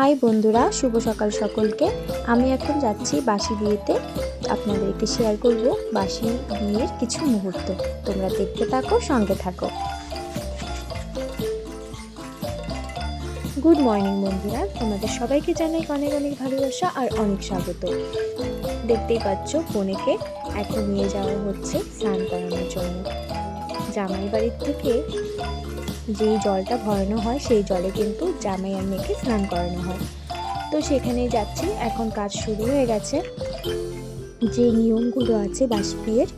High বন্ধুরা, শুভ সকাল সকলকে। আমি এখন যাচ্ছি বাসি বিয়েতে আপনাদেরকে শেয়ার করব বাসি বিয়ের কিছু মুহূর্ত। তোমরা দেখতে থাকো, সঙ্গে থাকো। গুড মর্নিং বন্ধুরা, তোমাদের সবাইকে জানাই অনেক অনেক ভালোবাসা আর অনেক স্বাগত। দেখতেই পাচ্ছ বোনেকে এখন নিয়ে যাওয়া হচ্ছে স্নান করানোর জন্য। জামাই বাড়ির থেকে যেই জলটা ভরানো হয়, সেই জলে কিন্তু জামাই আর মেয়েকে স্নান করানো হয়। তো সেখানেই যাচ্ছি। এখন কাজ শুরু হয়ে গেছে। যে নিয়মগুলো আছে বাসি বিয়ের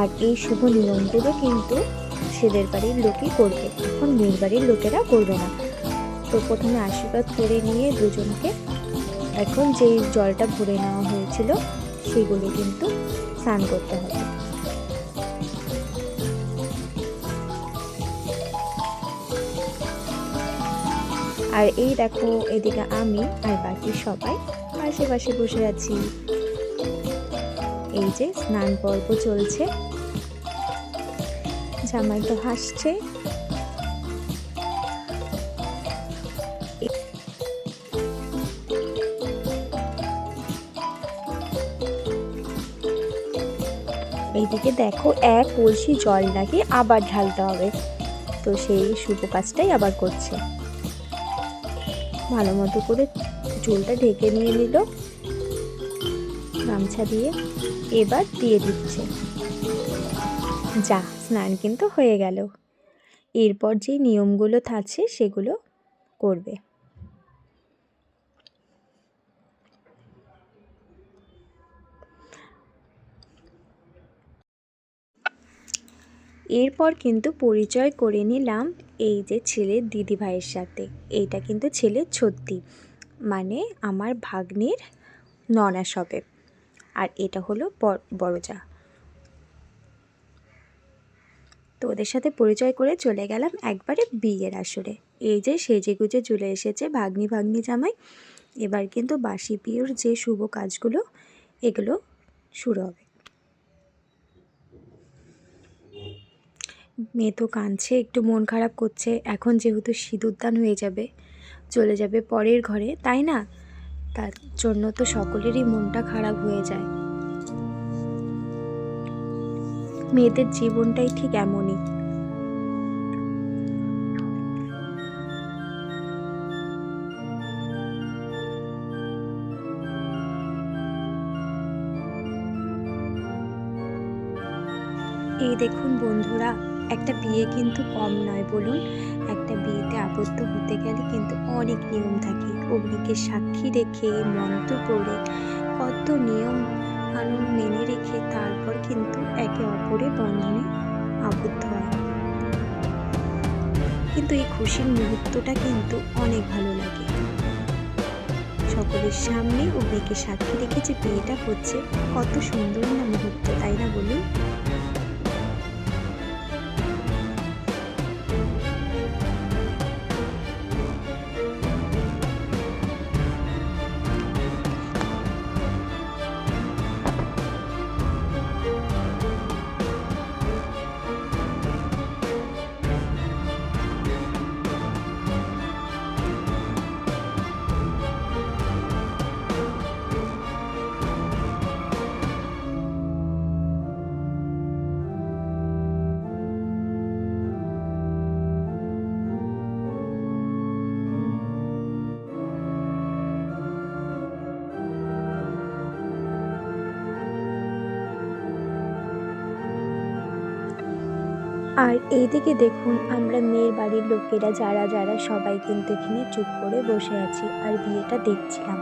আর এই শুভ নিয়মগুলো কিন্তু ছেলের বাড়ির লোকই করবে। এখন মেয়ের বাড়ির লোকেরা করবে না। তো প্রথমে আশীর্বাদ করে নিয়ে দুজনকে, এখন যেই জলটা ভরে নেওয়া হয়েছিল, সেগুলো কিন্তু স্নান করতে হবে। আর এই দেখো, এদিকে আমি আর বাকি সবাই আশেপাশে বসে আছি। এই যে স্নান পর্ব চলছে। জামাই তো হাসছে। এইদিকে দেখো, এক কলসি জল লাগে আবার ঢালতে হবে। তো সেই শুভ কাজটাই আবার করছে। ভালো মতো করে চুলটা ঢেকে নিয়ে নিল। গামছা দিয়ে এবার দিয়ে দিচ্ছে। যা, স্নান কিন্তু হয়ে গেল। এরপর যে নিয়মগুলো থাকছে সেগুলো করবে। এরপর কিন্তু পরিচয় করে নিলাম এই যে ছেলের দিদি ভাইয়ের সাথে। এইটা কিন্তু ছেলের ছত্তি মানে আমার ভাগ্নির ননাস হবে আর এটা হলো বড়জা। তো ওদের সাথে পরিচয় করে চলে গেলাম একবারে বিয়ের আসরে। এই যে সেজে গুজে চলে এসেছে ভাগ্নি ভাগ্নি জামাই। এবার কিন্তু বাসি বিয়ের যে শুভ কাজগুলো, এগুলো শুরু হবে। মেয়ে তো কাঁদছে, একটু মন খারাপ করছে। এখন যেহেতু সিঁদুরদান হয়ে যাবে, চলে যাবে পরের ঘরে, তাই না? তার জন্য তো সকলেরই মনটা খারাপ হয়ে যায়। মেয়েদের জীবনটাই ঠিক এমনই। এই দেখুন বন্ধুরা একটা বিয়ে কিন্তু কম নয় বলুন। একটা বিয়েতে আবদ্ধ হতে গেলে কিন্তু অনেক নিয়ম থাকে। অগ্নিকে সাক্ষী রেখে, মন্ত্র পড়ে, কত নিয়ম কানুন মেনে রেখে তারপর কিন্তু একে অপরের বন্ধনে আবদ্ধ হয়। কিন্তু এই খুশির মুহূর্তটা কিন্তু অনেক ভালো লাগে। সকলের সামনে অগ্নিকে সাক্ষী রেখে যে বিয়েটা হচ্ছে, কত সুন্দর না মুহূর্ত, তাই না বলুন? আর এইদিকে দেখুন, আমরা মেয়ের বাড়ির লোকেরা যারা যারা সবাই কিন্তু এখানে চুপ করে বসে আছি আর বিয়েটা দেখছিলাম।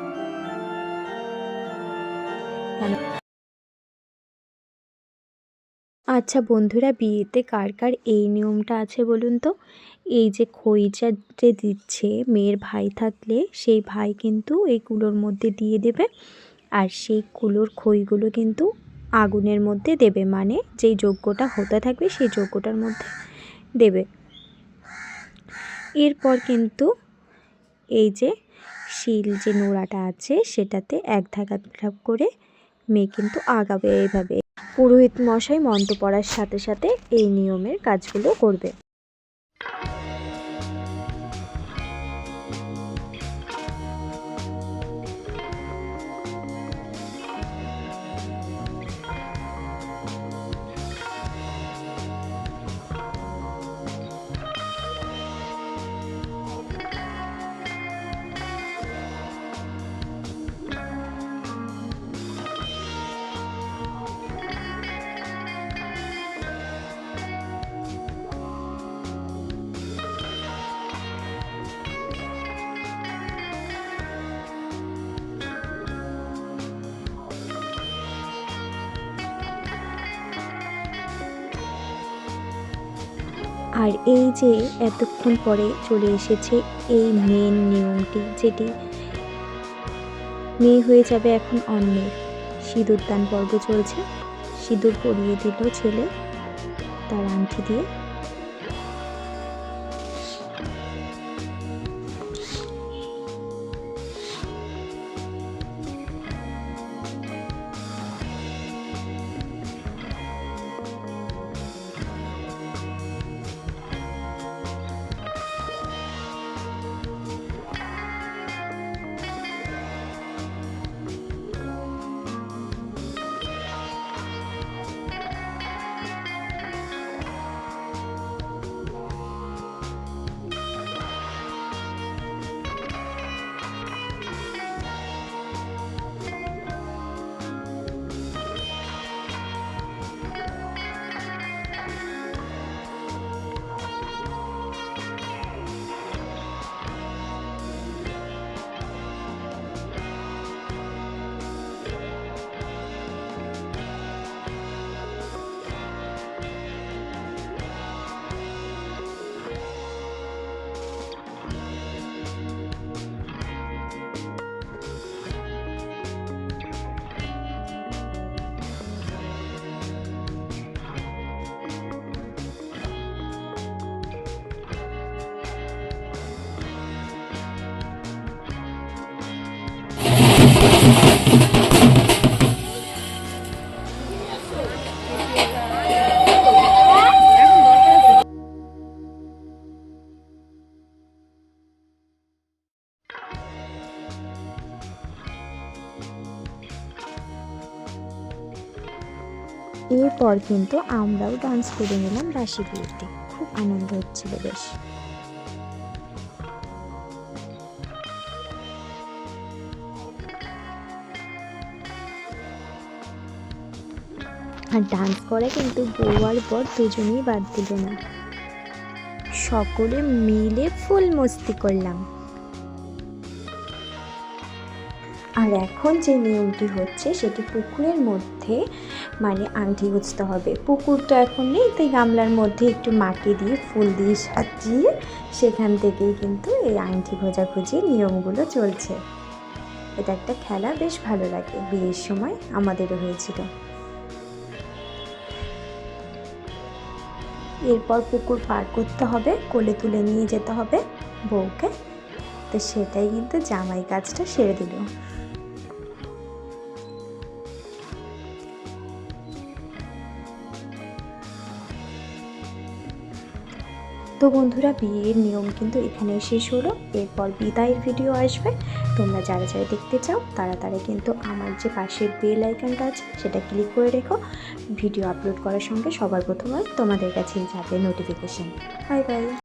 আচ্ছা বন্ধুরা, বিয়েতে কার কার এই নিয়মটা আছে বলুন তো? এই যে খইটা যে দিচ্ছে মেয়ের ভাই থাকলে, সেই ভাই কিন্তু এই কুলোর মধ্যে দিয়ে দেবে। আর সেই কুলোর খইগুলো কিন্তু আগুনের মধ্যে দেবে মানে যেই যজ্ঞটা হতে থাকবে সেই যজ্ঞটার মধ্যে দেবে। এরপর কিন্তু এই যে শিল যে নোড়াটা আছে সেটাতে এক ধাপ ধাপ করে মেয়ে কিন্তু আগাবে এইভাবে। পুরোহিত মশাই মন্ত্র পড়ার সাথে সাথে এই নিয়মের কাজগুলো করবে। আর এই যে এতক্ষণ পরে চলে এসেছে এই মেন নিয়মটি, যেটি মেয়ে হয়ে যাবে এখন অন্যের। সিঁদুর দান পর্ব চলছে। সিঁদুর পরিয়ে দিল ছেলে তার আংটি দিয়ে। এরপর কিন্তু আমরাও ডান্স করে নিলাম বাসি বিয়েতে খুব আনন্দ হচ্ছিল বেশ। আর ডান্স করে কিন্তু বউ আর বর দুজনেই বাদ দিল না। সকলে মিলে ফুল মস্তি করলাম। আর এখন যে নিয়মটি হচ্ছে, সেটি পুকুরের মধ্যে মানে আংটি গুছতে হবে। পুকুর তো এখন নেই, তাই গামলার মধ্যে একটু মাটি দিয়ে ফুল দিয়ে সাজিয়ে সেখান থেকেই কিন্তু এই আংটি খোঁজাখুঁজি নিয়মগুলো চলছে। এটা একটা খেলা, বেশ ভালো লাগে। বিয়ের সময় আমাদেরও হয়েছিল। এরপর পুকুর পার করতে হবে, কোলে তুলে নিয়ে যেতে হবে বউকে। তো সেটাই কিন্তু জামাই কাজটা সেরে দিল। তো বন্ধুরা, বিয়ের নিয়ম কিন্তু এখানেই শেষ হলো। এরপর বিদায়ের ভিডিও আসবে। তোমরা যারা যারা দেখতে চাও, তারা তারা কিন্তু আমার যে পাশের বেল আইকনটা আছে, সেটা ক্লিক করে রেখো। ভিডিও আপলোড করার সঙ্গে সবার প্রথমে তোমাদের কাছেই যাবে নোটিফিকেশান বাই বাই